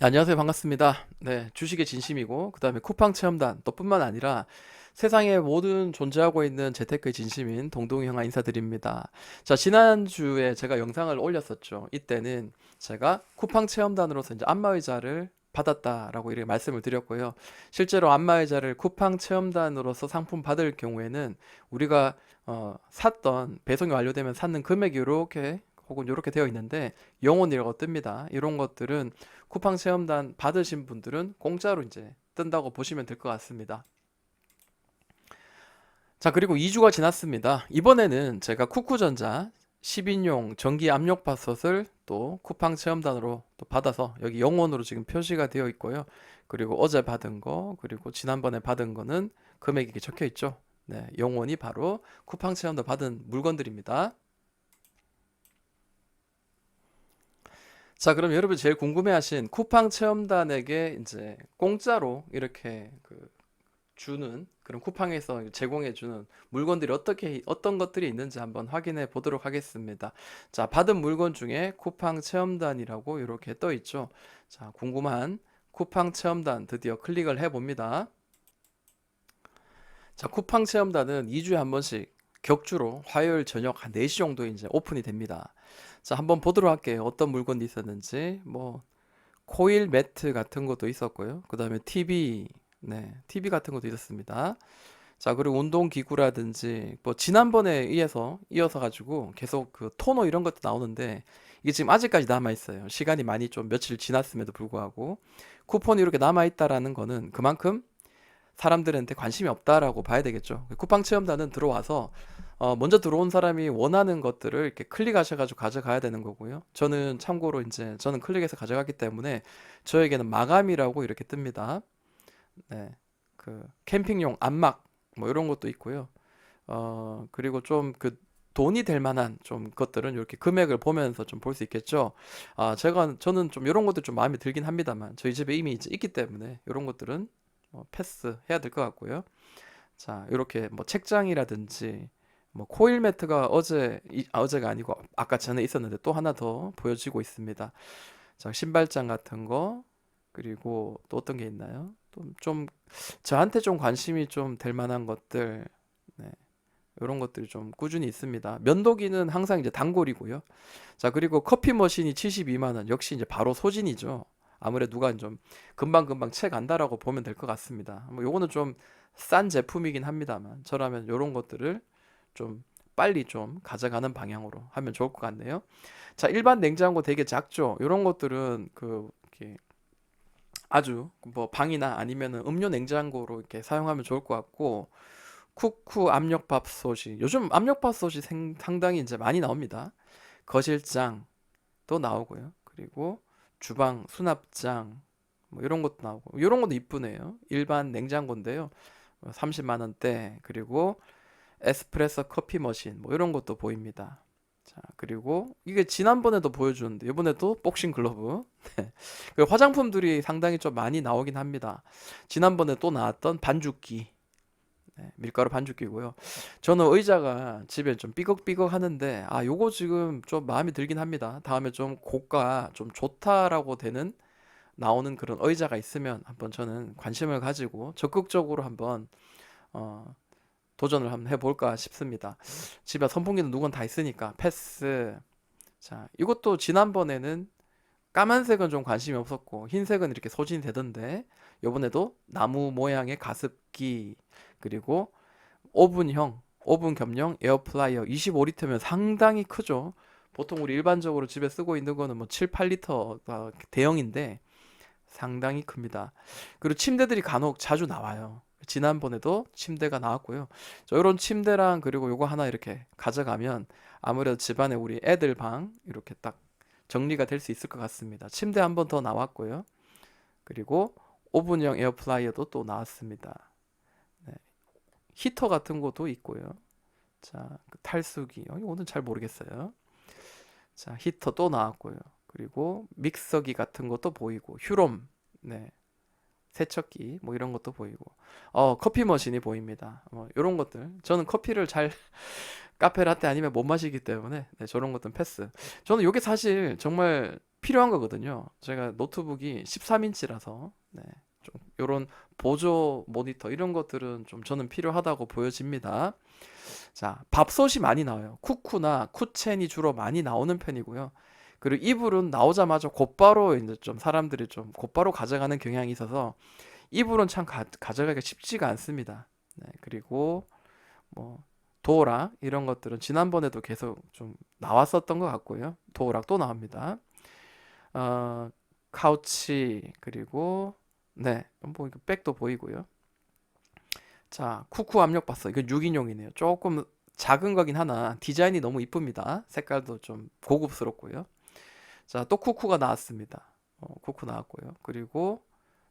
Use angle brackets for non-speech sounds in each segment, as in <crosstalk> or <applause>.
네, 안녕하세요. 반갑습니다. 네, 주식의 진심이고, 그 다음에 쿠팡 체험단, 또 뿐만 아니라 세상에 모든 존재하고 있는 재테크의 진심인 동동이 형아 인사드립니다. 자, 지난주에 제가 영상을 올렸었죠. 이때는 제가 쿠팡 체험단으로서 이제 안마의자를 받았다라고 이렇게 말씀을 드렸고요. 실제로 안마의자를 쿠팡 체험단으로서 상품 받을 경우에는 우리가 어, 샀던 배송이 완료되면 샀는 금액이 이렇게 혹은 이렇게 되어 있는데 영혼이라고 뜹니다. 이런 것들은 쿠팡 체험단 받으신 분들은 공짜로 이제 뜬다고 보시면 될 것 같습니다. 자, 그리고 2주가 지났습니다. 이번에는 제가 쿠쿠전자 10인용 전기 압력밥솥을 또 쿠팡 체험단으로 또 받아서 여기 영원으로 지금 표시가 되어 있고요. 그리고 어제 받은 거, 그리고 지난번에 받은 거는 금액이 적혀 있죠. 네, 영원이 바로 쿠팡 체험단 받은 물건들입니다. 자, 그럼 여러분 제일 궁금해하신 쿠팡 체험단에게 이제 공짜로 이렇게 그 주는 그런 쿠팡에서 제공해 주는 물건들이 어떻게 어떤 것들이 있는지 한번 확인해 보도록 하겠습니다. 자, 받은 물건 중에 쿠팡 체험단이라고 이렇게 떠 있죠. 자, 궁금한 쿠팡 체험단 드디어 클릭을 해 봅니다. 자, 쿠팡 체험단은 2주에 한 번씩 격주로 화요일 저녁 한 4시 정도에 이제 오픈이 됩니다. 자, 한번 보도록 할게요. 어떤 물건이 있었는지. 뭐 코일 매트 같은 것도 있었고요. 그다음에 TV, 네, TV 같은 것도 있었습니다. 자, 그리고 운동 기구라든지 뭐 지난번에 이어서 이어서 가지고 계속 그 토너 이런 것도 나오는데 이게 지금 아직까지 남아 있어요. 시간이 많이 좀 며칠 지났음에도 불구하고 쿠폰이 이렇게 남아 있다라는 거는 그만큼 사람들한테 관심이 없다라고 봐야 되겠죠. 쿠팡 체험단은 들어와서 어, 먼저 들어온 사람이 원하는 것들을 이렇게 클릭하셔가지고 가져가야 되는 거고요. 저는 참고로 이제 저는 클릭해서 가져갔기 때문에 저에게는 마감이라고 이렇게 뜹니다. 네, 그 캠핑용 안막 뭐 이런 것도 있고요. 어, 그리고 좀 그 돈이 될 만한 좀 것들은 이렇게 금액을 보면서 좀 볼 수 있겠죠. 아, 제가 저는 좀 이런 것들 좀 마음에 들긴 합니다만 저희 집에 이미 있기 때문에 이런 것들은 어, 패스 해야 될 것 같고요. 자, 이렇게 뭐 책장이라든지 뭐 코일 매트가 어제 이, 아, 어제가 아니고 아까 전에 있었는데 또 하나 더 보여지고 있습니다. 자, 신발장 같은 거 그리고 또 어떤 게 있나요? 또좀 저한테 좀 관심이 좀 될 만한 것들 네. 이런 것들이 좀 꾸준히 있습니다. 면도기는 항상 이제 단골이고요. 자, 그리고 커피 머신이 72만 원. 역시 이제 바로 소진이죠. 아무래도 누가 좀 금방 금방 채 간다라고 보면 될 것 같습니다. 뭐 요거는 좀 싼 제품이긴 합니다만 저라면 요런 것들을 좀 빨리 좀 가져가는 방향으로 하면 좋을 것 같네요. 자, 일반 냉장고 되게 작죠. 이런 것들은 그 이렇게 아주 뭐 방이나 아니면은 음료 냉장고로 이렇게 사용하면 좋을 것 같고 쿠쿠 압력밥솥이 요즘 압력밥솥이 생- 상당히 이제 많이 나옵니다. 거실장도 나오고요. 그리고 주방 수납장 뭐 이런 것도 나오고 이런 것도 이쁘네요. 일반 냉장고인데요. 30만 원대 그리고 에스프레소 커피 머신 뭐 이런 것도 보입니다. 자, 그리고 이게 지난번에도 보여주는데 이번에도 복싱 글러브. <laughs> 네. 그 화장품들이 상당히 좀 많이 나오긴 합니다. 지난번에 또 나왔던 반죽기. 네, 밀가루 반죽기고요. 저는 의자가 집에 좀 삐걱삐걱 하는데 아, 요거 지금 좀 마음에 들긴 합니다. 다음에 좀 고가 좀 좋다라고 되는 나오는 그런 의자가 있으면 한번 저는 관심을 가지고 적극적으로 한번 어, 도전을 한번 해볼까 싶습니다. 집에 선풍기는 누군 다 있으니까 패스. 자, 이것도 지난번에는 까만색은 좀 관심이 없었고 흰색은 이렇게 소진이 되던데 요번에도 나무 모양의 가습기 그리고 오븐형 오븐 겸용 에어프라이어 25리터면 상당히 크죠. 보통 우리 일반적으로 집에 쓰고 있는 거는 뭐 7, 8리터 대형인데 상당히 큽니다. 그리고 침대들이 간혹 자주 나와요. 지난번에도 침대가 나왔고요. 저 이런 침대랑 그리고 요거 하나 이렇게 가져가면 아무래도 집안에 우리 애들 방 이렇게 딱 정리가 될 수 있을 것 같습니다. 침대 한 번 더 나왔고요. 그리고 오븐형 에어프라이어도 또 나왔습니다. 네. 히터 같은 것도 있고요. 자, 그 탈수기. 어, 이거는 잘 모르겠어요. 자, 히터 또 나왔고요. 그리고 믹서기 같은 것도 보이고 휴롬. 네. 세척기 뭐 이런 것도 보이고 어 커피 머신이 보입니다 뭐 이런 것들 저는 커피를 잘 <laughs> 카페 라떼 아니면 못 마시기 때문에 네, 저런 것들은 패스 저는 이게 사실 정말 필요한 거거든요. 제가 노트북이 13인치라서 네, 좀 요런 보조 모니터 이런 것들은 좀 저는 필요하다고 보여집니다. 자, 밥솥이 많이 나와요. 쿠쿠나 쿠첸이 주로 많이 나오는 편이고요. 그리고 이불은 나오자마자 곧바로 이제 좀 사람들이 좀 곧바로 가져가는 경향이 있어서 이불은 참 가, 가져가기가 쉽지가 않습니다. 네, 그리고 뭐 도어락 이런 것들은 지난번에도 계속 좀 나왔었던 것 같고요. 도어락 또 나옵니다. 어, 카우치 그리고 네, 뭐 이거 백도 보이고요. 자, 쿠쿠 압력 봤어. 이건 6인용이네요. 조금 작은 거긴 하나 디자인이 너무 이쁩니다. 색깔도 좀 고급스럽고요. 자, 또 쿠쿠가 나왔습니다. 어, 쿠쿠 나왔고요. 그리고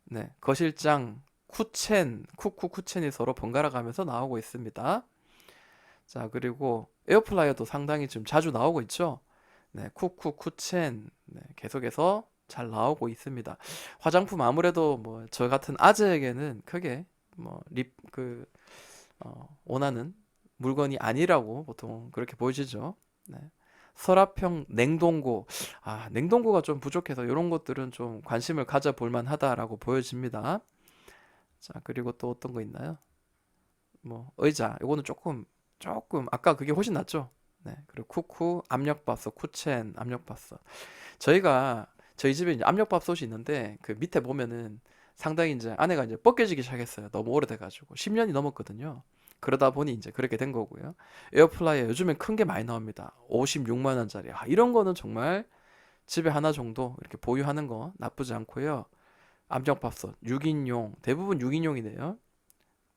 네, 거실장 쿠첸, 쿠쿠 쿠첸이 서로 번갈아 가면서 나오고 있습니다. 자, 그리고 에어플라이어도 상당히 좀 자주 나오고 있죠. 네, 쿠쿠 쿠첸 네, 계속해서 잘 나오고 있습니다. 화장품 아무래도 뭐 저 같은 아재에게는 크게 뭐 립그 어, 원하는 물건이 아니라고 보통 그렇게 보여지죠. 네. 서랍형 냉동고 아 냉동고가 좀 부족해서 이런 것들은 좀 관심을 가져볼 만하다라고 보여집니다. 자 그리고 또 어떤 거 있나요? 뭐 의자 이거는 조금 조금 아까 그게 훨씬 낫죠. 네 그리고 쿠쿠 압력밥솥 쿠첸 압력밥솥 저희가 저희 집에 이제 압력밥솥이 있는데 그 밑에 보면은 상당히 이제 안에가 이제 벗겨지기 시작했어요. 너무 오래돼가지고 10년이 넘었거든요. 그러다 보니 이제 그렇게 된 거고요. 에어프라이어 요즘엔 큰 게 많이 나옵니다. 56만 원짜리. 아, 이런 거는 정말 집에 하나 정도 이렇게 보유하는 거 나쁘지 않고요. 압력밥솥 6인용 대부분 6인용이네요.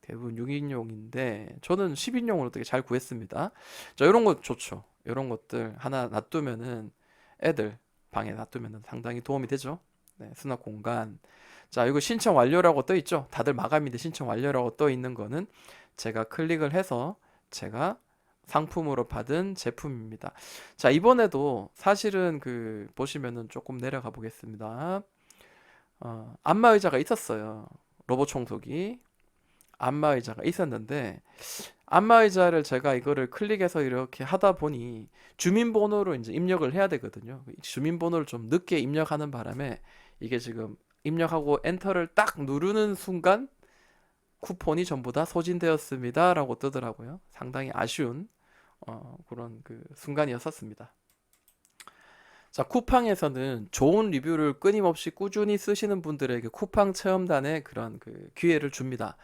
대부분 6인용인데 저는 10인용으로 되게 잘 구했습니다. 자, 이런 거 좋죠. 이런 것들 하나 놔두면은 애들 방에 놔두면은 상당히 도움이 되죠. 네, 수납 공간. 자, 이거 신청 완료라고 떠 있죠. 다들 마감인데 신청 완료라고 떠 있는 거는 제가 클릭을 해서 제가 상품으로 받은 제품입니다. 자, 이번에도 사실은 그 보시면은 조금 내려가 보겠습니다. 어, 안마 의자가 있었어요. 로봇 청소기. 안마 의자가 있었는데 안마 의자를 제가 이거를 클릭해서 이렇게 하다 보니 주민번호로 이제 입력을 해야 되거든요. 주민번호를 좀 늦게 입력하는 바람에 이게 지금 입력하고 엔터를 딱 누르는 순간 쿠폰이 전부 다 소진되었습니다라고 뜨더라고요. 상당히 아쉬운 어, 그런 그 순간이었었습니다. 자, 쿠팡에서는 좋은 리뷰를 끊임없이 꾸준히 쓰시는 분들에게 쿠팡 체험단의 그런 그 기회를 줍니다.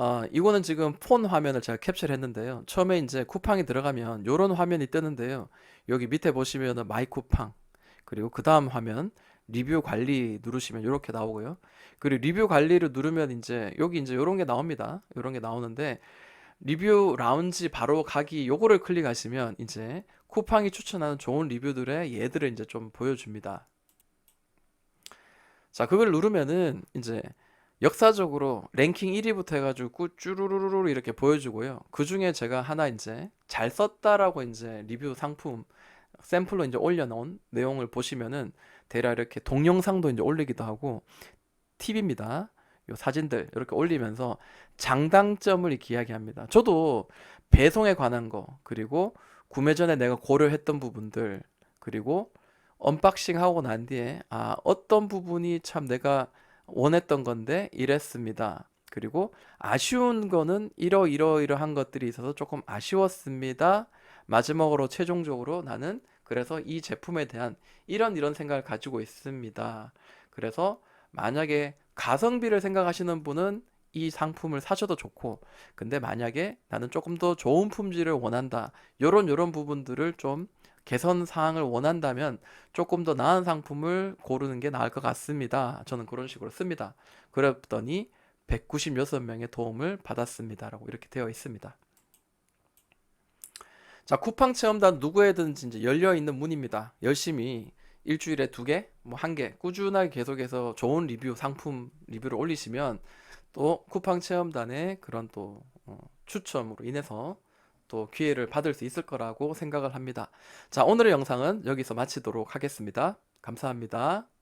어, 이거는 지금 폰 화면을 제가 캡처를 했는데요. 처음에 이제 쿠팡이 들어가면 이런 화면이 뜨는데요. 여기 밑에 보시면은 마이 쿠팡 그리고 그 다음 화면 리뷰 관리 누르시면 이렇게 나오고요. 그리고 리뷰 관리를 누르면 이제 여기 이제 이런 게 나옵니다. 이런 게 나오는데 리뷰 라운지 바로 가기 요거를 클릭하시면 이제 쿠팡이 추천하는 좋은 리뷰들의 예들을 이제 좀 보여줍니다. 자, 그걸 누르면은 이제 역사적으로 랭킹 1위부터 해가지고 꾸 쭈루루루루 이렇게 보여주고요. 그 중에 제가 하나 이제 잘 썼다라고 이제 리뷰 상품 샘플로 이제 올려놓은 내용을 보시면은 대략 이렇게 동영상도 이제 올리기도 하고 팁입니다. 요 사진들 이렇게 올리면서 장단점을 이렇게 이야기합니다. 저도 배송에 관한 거 그리고 구매 전에 내가 고려했던 부분들 그리고 언박싱 하고 난 뒤에 아 어떤 부분이 참 내가 원했던 건데 이랬습니다. 그리고 아쉬운 거는 이러이러이러한 것들이 있어서 조금 아쉬웠습니다. 마지막으로 최종적으로 나는 그래서 이 제품에 대한 이런 이런 생각을 가지고 있습니다. 그래서 만약에 가성비를 생각하시는 분은 이 상품을 사셔도 좋고 근데 만약에 나는 조금 더 좋은 품질을 원한다. 요런 요런 부분들을 좀 개선 사항을 원한다면 조금 더 나은 상품을 고르는 게 나을 것 같습니다. 저는 그런 식으로 씁니다. 그랬더니 196명의 도움을 받았습니다라고 이렇게 되어 있습니다. 자, 쿠팡 체험단 누구에든지 이제 열려 있는 문입니다. 열심히 일주일에 두 개, 뭐 한 개, 꾸준하게 계속해서 좋은 리뷰, 상품 리뷰를 올리시면 또 쿠팡 체험단의 그런 또 어, 추첨으로 인해서 또 기회를 받을 수 있을 거라고 생각을 합니다. 자, 오늘의 영상은 여기서 마치도록 하겠습니다. 감사합니다.